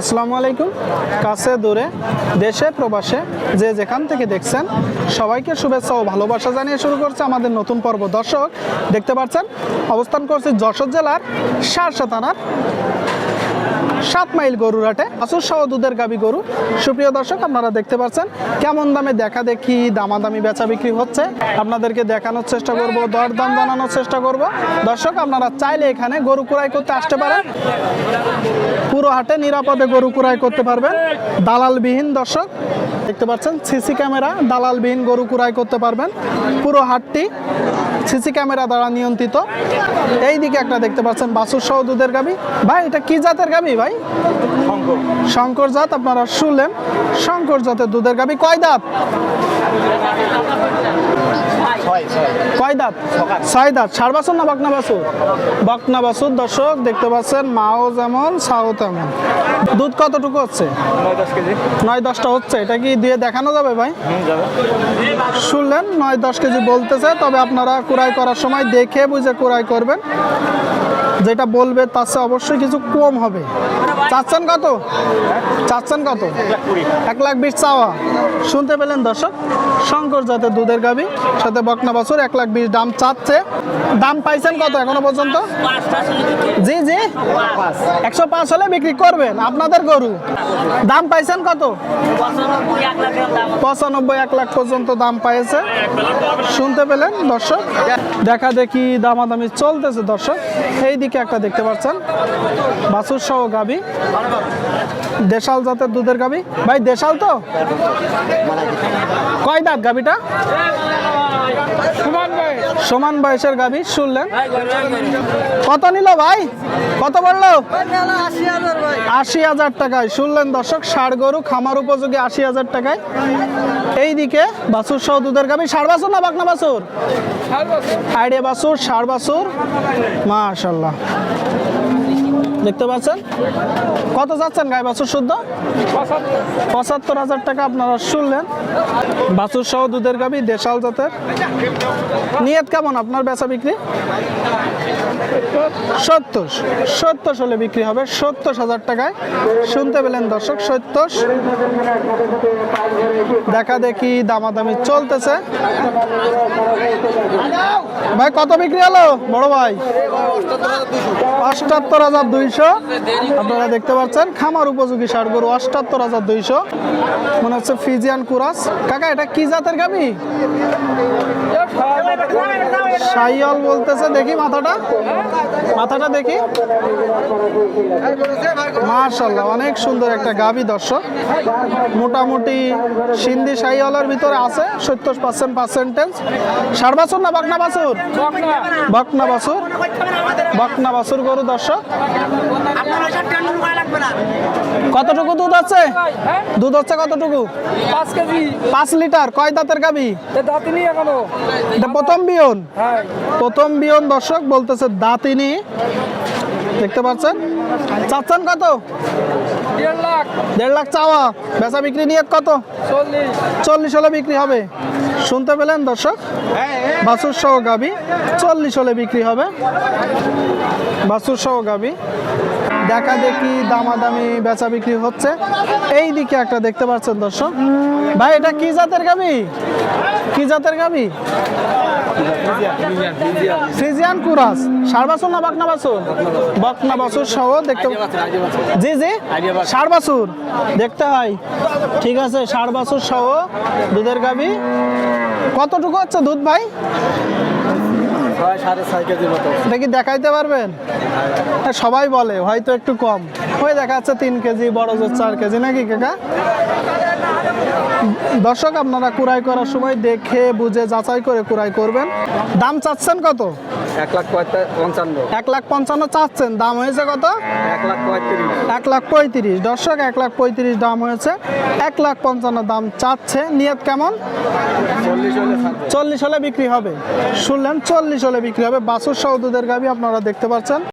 আসসালামু আলাইকুম। কাছে, দূরে, দেশে, প্রবাসে, যে যেখান থেকে দেখছেন, সবাইকে শুভেচ্ছা ও ভালোবাসা জানিয়ে শুরু করছে আমাদের নতুন পর্ব। দর্শক, দেখতে পাচ্ছেন, অবস্থান করছে যশোর জেলার সারসা থানার সাত মাইল গরুর হাটে আসুর সহ দুধের গাবি গরু। সুপ্রিয় দর্শক, আপনারা দেখতে পাচ্ছেন কেমন দামে দেখা দেখি দামাদামি বেচা বিক্রি হচ্ছে। আপনাদেরকে দেখানোর চেষ্টা করব দর দাম জানানোর চেষ্টা করব। দর্শক, আপনারা চাইলে এখানে গরু ক্রয় করতে আসতে পারেন। পুরো হাটে নিরাপদে গরু ক্রয় করতে পারবেন। দালালবিহীন দর্শক, দেখতে পাচ্ছেন সিসি ক্যামেরা, দালালবিহীন গরু ক্রয় করতে পারবেন। পুরো হাটটি সিসি ক্যামেরা দ্বারা নিয়ন্ত্রিত। এই দিকে একটা দেখতে পাচ্ছেন বাসুর সহ দুধের গাবি। ভাই, এটা কি জাতের গাবি ভাই? শঙ্কর। জাত আপনারা শুনলেন শঙ্কর জাতের দুধের গাবি কয় দাঁত? কয় দাঁত? ছয়। দাঁত। সার বাছুর না বাকনা বাছুর? বাকনা বাছুর দর্শক দেখতে পাচ্ছেন মাও যেমন ছাও তেমন। দুধ কতটুকু হচ্ছে? নয় দশটা হচ্ছে। এটা কি দিয়ে দেখানো যাবে ভাই? শুনলেন নয় দশ কেজি বলতেছে তবে আপনারা কুড়াই করার সময় দেখে বুঝে কুড়াই করবেন। যেটা বলবে তার চেয়ে অবশ্যই কিছু কম হবে। চাচ্ছেন কত? চাচ্ছেন কত? এক লাখ বিশ চাওয়া। শুনতে পেলেন দর্শক? শঙ্কর জাতের দুধের গাবি সাথে বকনা বাছুর এক লাখ বিশ দাম চাচ্ছে। দাম পাইছেন কত এখনও পর্যন্ত? জি জি। একশো পাঁচ হলে বিক্রি করবেন, আপনাদের গরু। দাম পাইছেন কত? পঁচানব্বই এক লাখ পর্যন্ত দাম পাইছে। শুনতে পেলেন দর্শক? দেখা দেখি দামাদামি চলতেছে দর্শক। এই দিকে একটা দেখতে পাচ্ছেন, বাছুর সহ গাবি দেশাল জাতের দুধের গাবি ভাই, দেশাল তো? কয় দাঁত গাবিটা সমান বয়সের গাবি শুনলেন? কত নিল ভাই? কত বলল আশি হাজার টাকায়। শুনলেন দর্শক ষাড় গরু খামার উপযোগী আশি হাজার টাকায়। এইদিকে বাছুর সহ দুধের গাবি ষাড় বাছুর না বাকনা বাছুর? আইডিয়া বাছুর ষাড় বাছুর। মাশাল্লাহ দেখতে পাচ্ছেন? কত যাচ্ছেন গায়ে বাছুর শুদ্ধ? পঁচাত্তর হাজার টাকা আপনারা শুনলেন। বাছুর সহ দুধের গাবি দেশাল জাতের। নিয়ত কেমন আপনার বেচা বিক্রি? সত্তর সত্তর হলে বিক্রি হবে। সত্তর হাজার টাকায়। শুনতে পেলেন দর্শক, সত্তর। দেখা দেখি দামাদামি চলতেছে। ভাই, কত বিক্রি হলো? বড় ভাই? অষ্টাত্তর হাজার দুইশো। আপনারা দেখতে পাচ্ছেন, খামার উপযোগী ষাট গরু, অষ্টাত্তর হাজার দুইশো। মনে হচ্ছে ফিজিয়ান কুরাস। কাকা, এটা কি জাতের গাবি? সাইয়াল বলতেছে, দেখি মাথাটা। মাথাটা দেখি। মার্শাল্লাহ অনেক সুন্দর একটা গাবি দর্শক। মোটামুটি সিন্ধি সাইয়ালের ভিতরে আছে, সত্তর পার্সেন্ট পার্সেন্টেজ ষাট বাছুর না বাকনা বাছুর? বকনা বাছুর। বকনা বাছুর গরু, দর্শক। কতটুকু দুধ আছে? দুধ হচ্ছে কতটুকু? পাঁচ কেজি পাঁচ লিটার। কয় দাঁতের গাবি? দাঁতিনি এখনও এটা প্রথম বিয়ন। প্রথম বিয়ন, দর্শক, বলতেছে দাঁতিনি। দেখতে পাচ্ছেন? চাচ্ছেন কত? দেড় লাখ। চাওয়া। বেচা বিক্রি নিয়ে কত? চল্লিশ। চল্লিশ হলে বিক্রি হবে। শুনতে পেলেন দর্শক? বাছুর সহ গাবি চল্লিশ হলে বিক্রি হবে। বাছুর সহ গাবি দেখা দেখি দামাদামি বেচা বিক্রি হচ্ছে। এই দিকে একটা দেখতে পাচ্ছেন দর্শক। ভাই, এটা কি জাতের গাবি কি জাতের গাবি ফ্রিজিয়ান কুরাস। সার বাছুর না বাকনা বাছুর? বকনা বাছুর সহ দেখতে জি জি। ষাড় বাছুর। দেখতে হয়। ঠিক আছে ষাড় বাছুর সহ দুধের গাবি কতটুকু হচ্ছে দুধ ভাই? ছয় দেখাইতে পারবেন? সবাই বলে, হয়তো একটু কম। ওই দেখা যাচ্ছে তিন কেজি, বড় জোর চার কেজি, নাকি কাকা? দর্শক, আপনারা কুড়াই করার সময় দেখে, বুঝে, যাচাই করে কুড়াই করবেন। দাম চাচ্ছেন কত? এক লাখ পঞ্চান্ন। এক লাখ পঞ্চান্ন চাচ্ছেন দাম হয়েছে কত? এক লাখ পঁয়ত্রিশ। এক লাখ পঁয়ত্রিশ। দর্শক এক লাখ পঁয়ত্রিশ দাম হয়েছে এক লাখ পঞ্চান্ন দাম চাচ্ছে। নিয়ত কেমন? চল্লিশ হলে বিক্রি হবে। শুনলেন চল্লিশ হলে বিক্রি হবে। বাসুর সহ দুধের গাবি আপনারা দেখতে পাচ্ছেন।